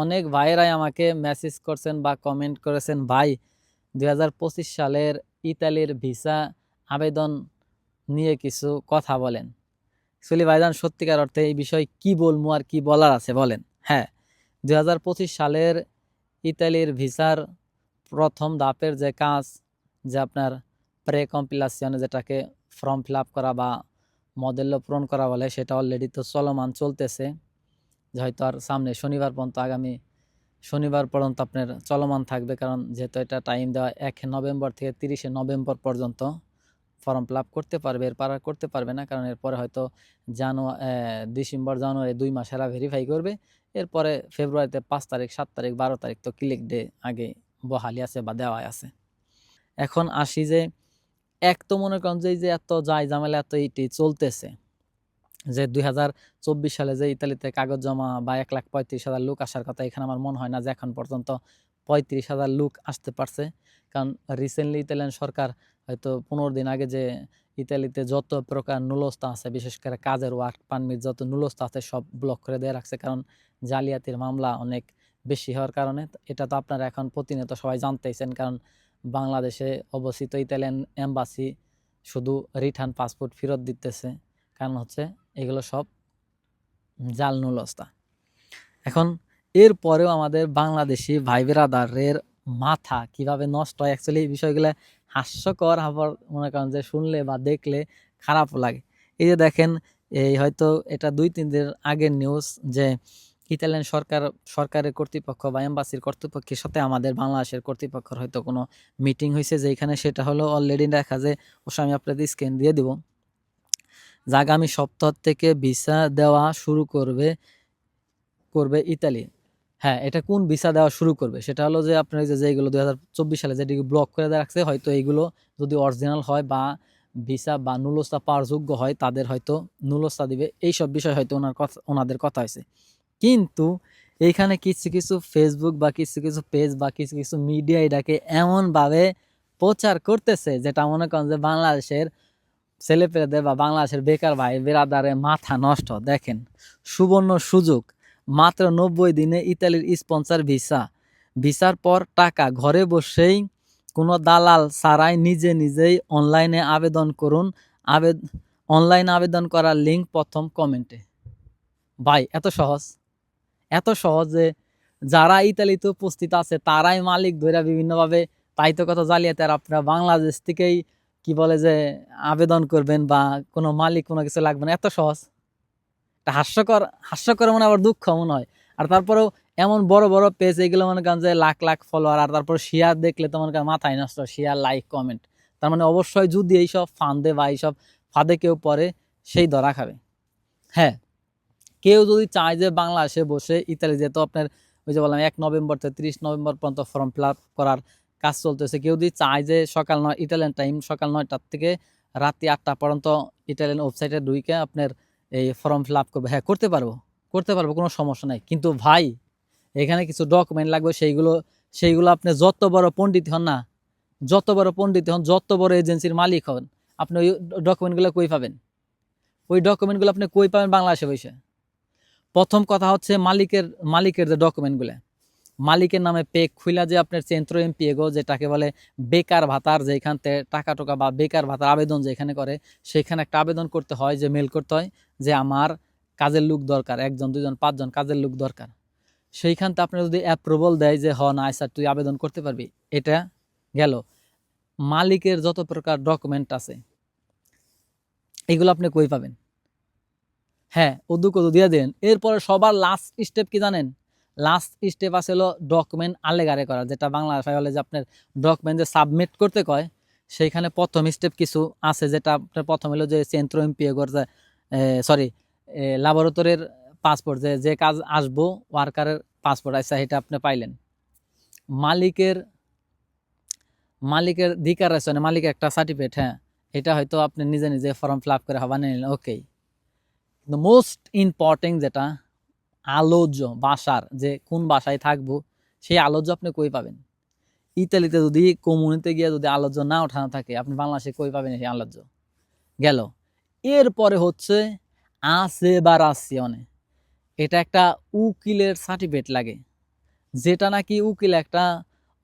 অনেক ভাইয়েরাই আমাকে মেসেজ করছেন বা কমেন্ট করেছেন, ভাই দু হাজার পঁচিশ সালের ইতালির ভিসা আবেদন নিয়ে কিছু কথা বলেন। অ্যাকচুয়ালি ভাইজান, সত্যিকার অর্থে এই বিষয়ে কি বলব আর কি বলার আছে বলেন? হ্যাঁ দু হাজার পঁচিশ সালের ইতালির ভিসার প্রথম ধাপের যে কাজ, যে আপনার প্রে কম্পিলাসিয়নে যেটাকে ফর্ম ফিল করা বা মডেল পূরণ করা বলে, সেটা অলরেডি তো চলমান চলতেছে। যে হয়তো আর সামনে শনিবার পর্যন্ত, আগামী শনিবার পর্যন্ত আপনার চলমান থাকবে। কারণ যেহেতু এটা টাইম দেওয়া এক নভেম্বর থেকে তিরিশে নভেম্বর পর্যন্ত ফর্ম ফিল করতে পারবে এরপর আর করতে পারবে না। কারণ এরপরে হয়তো জানুয়ারি ডিসেম্বর, জানুয়ারি দুই মাস এরা ভেরিফাই করবে। এরপরে ফেব্রুয়ারিতে পাঁচ তারিখ, সাত তারিখ, বারো তারিখ তো ক্লিক ডে আগে বহালি আছে বা দেওয়াই আছে। এখন আসি যে, এক তো মনে করেন যে এত যায় ঝামেলা, এত এইটি চলতেছে। যে দুই হাজার চব্বিশ সালে যে ইতালিতে কাগজ জমা বা এক লাখ পঁয়ত্রিশ হাজার লোক আসার কথা, এখানে আমার মনে হয় না যে এখন পর্যন্ত পঁয়ত্রিশ হাজার লোক আসতে পারছে। কারণ রিসেন্টলি ইতালিয়ান সরকার হয়তো পনেরো দিন আগে যে ইতালিতে যত প্রকার নুলস্তা আছে, বিশেষ করে কাজের ওয়ার্ক পারমিট, যত নুলস্তা আছে সব ব্লক করে দিয়ে রাখছে। কারণ জালিয়াতির মামলা অনেক বেশি হওয়ার কারণে, এটা তো আপনারা এখন প্রতিনিয়ত সবাই জানতেইছেন। কারণ বাংলাদেশে অবস্থিত ইতালিয়ান এম্বাসি শুধু রিটার্ন পাসপোর্ট ফেরত দিতেছে। কারণ হচ্ছে এগুলো সব জাল নুলস্তা এখন এরপরেও আমাদের বাংলাদেশি ভাই বেরাদারের মাথা কীভাবে নষ্ট হয় অ্যাকচুয়ালি এই বিষয়গুলো হাস্যকর আবার মনে করেন যে শুনলে বা দেখলে খারাপ লাগে। এই যে দেখেন, এই হয়তো এটা দুই তিন দিন আগের নিউজ যে ইতালিয়ান সরকার, সরকারের কর্তৃপক্ষ বা এম্বাসির কর্তৃপক্ষের সাথে আমাদের বাংলাদেশের কর্তৃপক্ষের হয়তো কোনো মিটিং হয়েছে যেখানে সেটা হলো অলরেডি দেখা যে অবশ্য আমি আপনাদের স্ক্যান দিয়ে দিব। আগামী সপ্তাহ থেকে ভিসা দেওয়া শুরু করবে করবে ইতালি। হ্যাঁ এটা কোন ভিসা দেওয়া শুরু করবে? সেটা হলো যে আপনার এই যে যেগুলো দুই হাজার চব্বিশ সালে যেটি ব্লক করে রাখছে, হয়তো এইগুলো যদি অরিজিনাল হয় বা ভিসা বা নুলস্তা পাওয়ার যোগ্য হয়, তাদের হয়তো নুলস্তা দিবে। এইসব বিষয় হয়তো ওনার কথা, ওনাদের কথা হয়েছে। কিন্তু এইখানে কিছু কিছু ফেসবুক বা কিছু কিছু পেজ বা কিছু কিছু মিডিয়া এটাকে এমনভাবে প্রচার করতেছে, যেটা মনে করেন যে বাংলাদেশের ছেলেপেলেদের বা বাংলাদেশের বেকার ভাই বেরাদারে মাথা নষ্ট, দেখেন। সুবর্ণ সুযোগ, মাত্র নব্বই দিনে ইতালির স্পন্সর ভিসা। ভিসার পর টাকা ঘরে বসেই কোনো দালাল ছাড়াই নিজে নিজেই অনলাইনে আবেদন করুন। আবেদ, অনলাইন আবেদন করার লিঙ্ক প্রথম কমেন্টে। ভাই, এত সহজ। এত সহজ যারা ইতালিতে উপস্থিত আছে, তারাই মালিক ধরে বিভিন্নভাবে তাই তো কত জালিয়াতে। আর আপনারা বাংলাদেশ থেকেই কি বলে যে আবেদন করবেন বা কোনো মালিক কোনো কিছু লাগবে না, এত সহজ। এটা হাস্যকর হাস্যকর মনে আবার দুঃখ মনে হয়। আর তারপরেও এমন বড় বড় পেজ এগুলো মনে করেন যে লাখ লাখ ফলোয়ার আর তারপর শেয়ার দেখলে তো মনে করেন মাথায় নষ্ট শেয়ার লাইক কমেন্ট তার মানে অবশ্যই যদি এইসব ফান্দে বা এইসব ফাঁদে কেউ পরে সেই ধরা খাবে। হ্যাঁ কেউ যদি চায় যে বাংলাদেশে বসে ইতালি যেহেতু আপনার ওই যে বললাম এক নভেম্বর থেকে তিরিশ নভেম্বর পর্যন্ত ফর্ম ফিল করার কাজ চলতেছে। কেউ যদি চায় যে সকাল নয় ইটালিয়ান টাইম সকাল নয়টার থেকে রাত্রি আটটা পর্যন্ত ইটালিয়ান ওয়েবসাইটে ঢুকে আপনার এই ফর্ম ফিল আপ করবে। হ্যাঁ করতে পারব করতে পারব, কোনো সমস্যা নাই। কিন্তু ভাই, এখানে কিছু ডকুমেন্ট লাগবে, সেইগুলো সেইগুলো আপনি যত বড় পণ্ডিত হন না, যত বড় পণ্ডিত হন, যত বড় এজেন্সির মালিক হন, আপনি ওই ডকুমেন্টগুলো কই পাবেন? ওই ডকুমেন্টগুলো আপনি কই পাবেন বাংলাদেশে বসে? প্রথম কথা হচ্ছে মালিকের মালিকের যে ডকুমেন্টগুলো মালিকের নামে পে খুইলা যে আপনার চেন্ত্র এমপিএগো যেটাকে বলে বেকার ভাতার, যেখান থেকে টাকা টোকা বা বেকার ভাতার আবেদন যেখানে করে, সেখানে একটা আবেদন করতে হয়, যে মেল করতে হয়, যে আমার কাজের লোক দরকার, একজন দুজন পাঁচজন কাজের লোক দরকার। সেইখানতে আপনার যদি অ্যাপ্রুভাল দেয় যে হ না স্যার তুই আবেদন করতে পারবি। এটা গেল। মালিকের যত প্রকার ডকুমেন্ট আছে, এগুলো আপনি কই পাবেন? হ্যাঁ কদু দিয়ে দেন। এরপরে সবার লাস্ট স্টেপ কি জানেন? লাস্ট স্টেপ আছে হলো ডকুমেন্ট আলেগারে করা, যেটা বাংলা ভাষায় বলে যে আপনার ডকুমেন্ট যে সাবমিট করতে কয়, সেইখানে প্রথম স্টেপ কিছু আছে যেটা আপনার প্রথম হলো যে সেন্ট্রো এমপিএগর যে সরি ল্যাবরেটরির পাসপোর্ট যে যে কাজ আসব ওয়ার্কারের পাসপোর্ট আছে সেটা আপনি পাইলেন। মালিকের মালিকের ধিকার আছে মানে মালিকের একটা সার্টিফিকেট হ্যাঁ এটা হয়তো আপনি নিজে নিজে ফর্ম ফিল আপ করে হবা নিলেন ওকেই কিন্তু মোস্ট ইম্পর্টেন্ট যেটা আলোচ্য বাসার যে কোন বাসায় থাকব, সেই আলোচ্য আপনি কই পাবেন? ইতালিতে যদি কমিউনিতে গিয়ে যদি আলোচ্য না ওঠানো থাকে, আপনি বাংলাদেশে কই পাবেন সেই আলোচ্য গেল। এরপরে হচ্ছে আসে বা রাসিয়নে এটা একটা উকিলের সার্টিফিকেট লাগে। যেটা নাকি উকিল একটা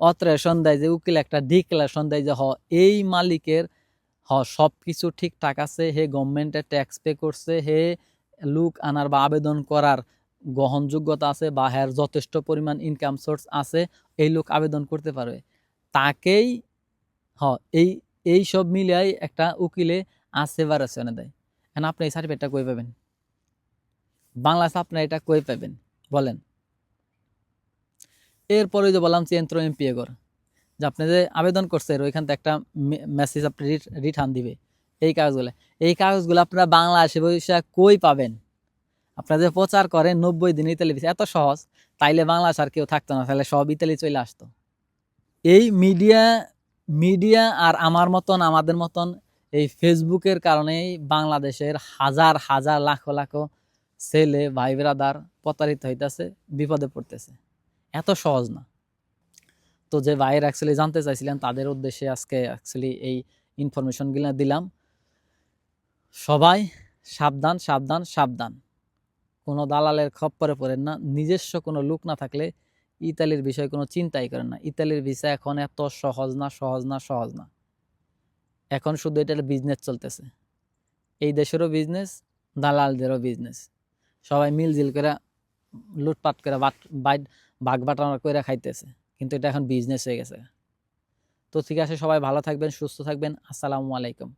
অত্রেশন দেয় যে, উকিল একটা ডিক্লারেশন দেয় যে, হ, এই মালিকের, হ সব কিছু ঠিকঠাক আছে, হে গভর্নমেন্টে ট্যাক্স পে করছে, হে লুক আনার বা আবেদন করার গ্রহণযোগ্যতা আছে বা হ্যার যথেষ্ট পরিমাণ ইনকাম সোর্স আছে, এই লোক আবেদন করতে পারবে। তাকেই হ এই এই সব মিলিয়াই একটা উকিলে আসেভারেশনে দেয় এখন আপনি এই সার্টিফিকেটটা কই পাবেন? বাংলাদেশে আপনি এটা কই পাবেন? বলেন। এরপরে যে বললাম চেন্ত্র এমপিএগর যে আপনি যে আবেদন করছেন, ওইখান থেকে একটা মেসেজ আপনি রিটার্ন দিবে। এই কাগজগুলো এই কাগজগুলো আপনারা বাংলাদেশে বসে কই পাবেন? আপনারা যে প্রচার করেন নব্বই দিন ইতালি এত সহজ, তাইলে বাংলাদেশ আর কেউ থাকতো না তাহলে সব ইতালি চলে আসতো। এই মিডিয়া মিডিয়া আর আমার মতন, আমাদের মতন, এই ফেসবুকের কারণেই বাংলাদেশের হাজার হাজার, লাখো লাখো ছেলে ভাই ব্রাদার প্রতারিত হইতেছে, বিপদে পড়তেছে। এত সহজ না। তো যে ভাইয়ের অ্যাকচুয়ালি জানতে চাইছিলেন, তাদের উদ্দেশ্যে আজকে অ্যাকচুয়ালি এই ইনফরমেশনগুলো দিলাম। সবাই সাবধান সাবধান সাবধান। কোনো দালালের খপ্পরে পড়েন না। নিজস্ব কোনো লুক না থাকলে ইতালির বিষয়ে কোনো চিন্তাই করেন না। ইতালির ভিসা এখন এত সহজ না সহজ না সহজ না। এখন শুধু এটার বিজনেস চলতেছে। এই দেশেরও বিজনেস দালালদেরও বিজনেস সবাই মিলজিল করে লুটপাট করে বাট বাঘ বাটানো করে খাইতেছে। কিন্তু এটা এখন বিজনেস হয়ে গেছে। তো ঠিক আছে, সবাই ভালো থাকবেন, সুস্থ থাকবেন। আসসালামু আলাইকুম।